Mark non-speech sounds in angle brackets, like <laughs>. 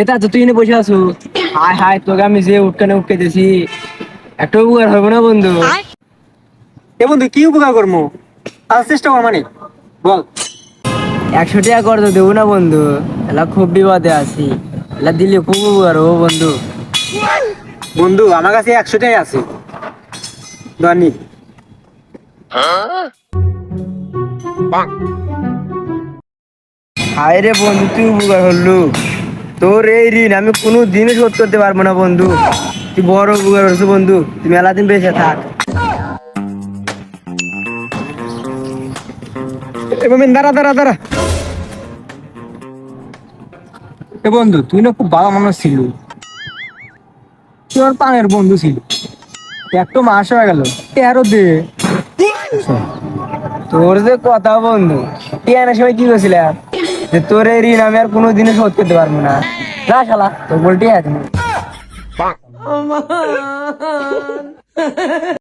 এটা তো তুই এনে বসে আছো। হায় হায় তোকে আমি যে উঠকানে উঠকে দিছি একটা উপকার হবে না বন্ধু? এ বন্ধু কি উপকার করব আর চেষ্টা কর মানে। বল। একশো টাকা করে তো দেবো না বন্ধু। এলা খুব বিপদে আছি। এলা দিলে খুব উপকার হব বন্ধু। বন্ধু আমার কাছে একশোটাই আছে। ধনী হায়? রে বন্ধু তুই উপকার হল্লু তোর এই ঋণ আমি কোনো দিনই শোধ করতে পারব না বন্ধু। তুই বড় উপকার হচ্ছে বন্ধু। তুই মেলা দিন বেঁচে থাক। এবার দাঁড়া দাঁড়া দাঁড়া। এ বন্ধু তুই না খুব ভালো মানুষ ছিল। আমার পানের বন্ধু ছিল। একটু মাস হয়ে গেল তেরো দে। তোর যে কথা বন্ধু। টিয়ানের সময় কি করছিলাম? যে তোর এই ঋণ আমি আর কোনোদিনই শোধ করতে পারব না। যা শালা তোর বলটি আছে। <laughs>